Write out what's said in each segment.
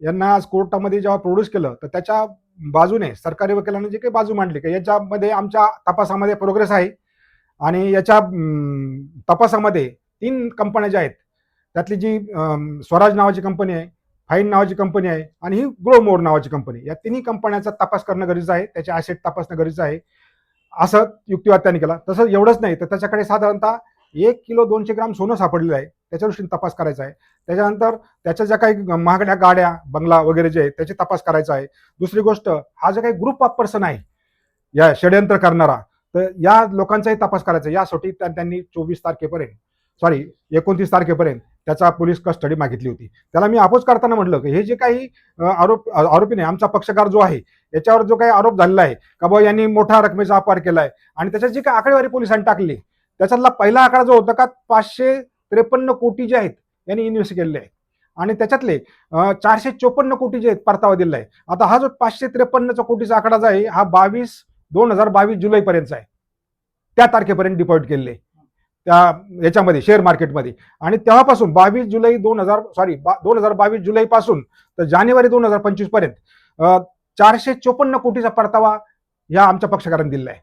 यांना आज कोर्टामध्ये जेव्हा प्रोड्यूस केलं तर त्याच्या बाजूने सरकारी वकिलांनी जे काही बाजू मांडली की याच्यामध्ये आमच्या तपासामध्ये प्रोग्रेस आहे. आणि याच्या तपासामध्ये तीन कंपन्या ज्या आहेत त्यातली जी स्वराज नावाची कंपनी आहे फाईन नावाची कंपनी आहे आणि ही ग्रोमोर नावाची कंपनी या तिन्ही कंपन्यांचा तपास करणं गरजेचं आहे त्याचे ॲसेट तपासणं गरजेचं आहे. असं युक्तिवाद त्यांनी केला. तसं एवढंच नाही तर त्याच्याकडे साधारणतः एक किलो दोनशे ग्राम सोनं सापडलेलं आहे. त्याच्या दृष्टीने तपास करायचा आहे. त्याच्यानंतर त्याच्या ज्या काही महागड्या गाड्या बंगला वगैरे जे आहे त्याची तपास करायचा आहे. दुसरी गोष्ट हा जो काही ग्रुप ऑफ पर्सन आहे या षडयंत्र करणारा तर या लोकांचाही तपास करायचा आहे. यासाठी त्या- त्यांनी चोवीस तारखेपर्यंत सॉरी एकोणतीस तारखेपर्यंत त्याचा पोलीस कस्टडी मागितली होती. त्याला मी अपोज करताना म्हटलं की हे जे काही आरोप आरोपी नाही आमचा पक्षकार जो आहे याच्यावर जो काही आरोप झालेला आहे का बाबा यांनी मोठ्या रकमेचा अपहार केला आहे आणि त्याच्यात जी काही आकडेवारी पोलिसांनी टाकली त्याच्यातला पहिला आकडा जो होता का पाचशे त्रेपन्न कोटी जे आहेत यांनी इन्व्हेस्ट केलेले आहे आणि त्याच्यातले चारशे चोपन्न कोटी जे आहेत परतावा दिलेला आहे. आता हा जो पाचशे त्रेपन्नचा कोटीचा आकडा जो आहे हा बावीस दोन हजार बावीस जुलैपर्यंतचा आहे. त्या तारखेपर्यंत डिपॉझिट केलेले त्या याच्यामध्ये शेअर मार्केटमध्ये आणि तेव्हापासून बावीस जुलै दोन हजार सॉरी दोन हजार बावीस जुलैपासून तर जानेवारी दोन हजार पंचवीसपर्यंत चारशे चोपन्न कोटीचा परतावा या आमच्या पक्षकारांनी दिलेला आहे.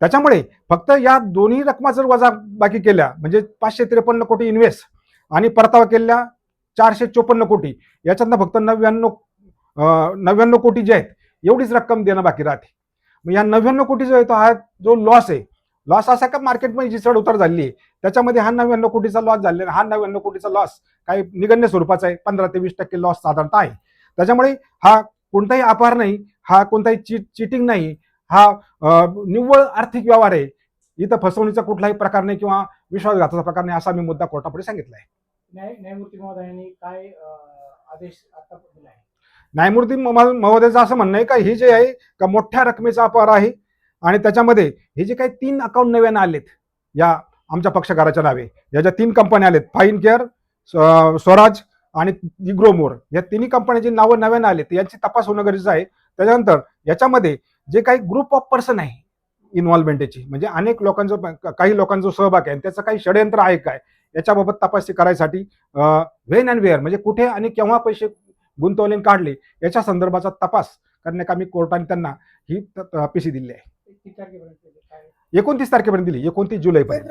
त्याच्यामुळे फक्त या दोन्ही रकमा जर वजा बाकी केल्या म्हणजे पाचशे त्रेपन्न कोटी इन्व्हेस्ट आणि परतावा केलेल्या चारशे चोपन्न कोटी याच्यातनं फक्त नव्याण्णव नव्याण्णव कोटी जे आहेत एवढीच रक्कम देणं बाकी राहते मग या नव्याण्णव कोटी जो आहे तो हा जो लॉस आहे लॉस असा का मार्केटमध्ये जी चढ उतार झाली आहे त्याच्यामध्ये हा नव्याण्णव कोटीचा लॉस झालेला आहे. हा नव्याण्णव कोटीचा लॉस काही निगण्य स्वरूपाचा आहे पंधरा ते वीस टक्के लॉस साधारणतः आहे त्याच्यामुळे हा कोणताही अपहार नाही हा कोणताही चीट चिटिंग नाही हा निव्वळ आर्थिक व्यवहार आहे. इथं फसवणीचा कुठलाही प्रकार नाही किंवा विश्वासघाताचा प्रकार नाही असा मी मुद्दा कोर्टापुढे सांगितला आहे न्याय न्यायमूर्ती महोदयांनी काय आदेश आता दिला आहे? न्यायमूर्ती महोदयाचं असं म्हणणं आहे का हे जे आहे का मोठ्या रकमेचा अपहार आहे? आणि त्याच्यामध्ये हे जे काही तीन अकाउंट नव्यानं आलेत या आमच्या पक्षकाराच्या नावे या ज्या तीन कंपन्या आलेत फाईन केअर स्व- स्वराज आणि ग्रोमोर या तिन्ही कंपन्यांची नावं नव्यानं आलेत. यांची तपास होणं गरजेचं आहे. त्याच्यानंतर याच्यामध्ये जे काही ग्रुप ऑफ पर्सन आहे इन्व्हॉल्वमेंट याची म्हणजे अनेक लोकांचं काही लोकांचा सहभाग आहे आणि त्याचं काही षडयंत्र आहे काय याच्याबाबत तपासणी करायसाठी व्हेन अँड वेअर म्हणजे कुठे आणि केव्हा पैसे गुंतवले काढले याच्या संदर्भाचा तपास करण्याकामी कोर्टाने त्यांना ही पीसी दिली आहे. एकोणतीस तारखेपर्यंत दिली एकोणतीस जुलैपर्यंत.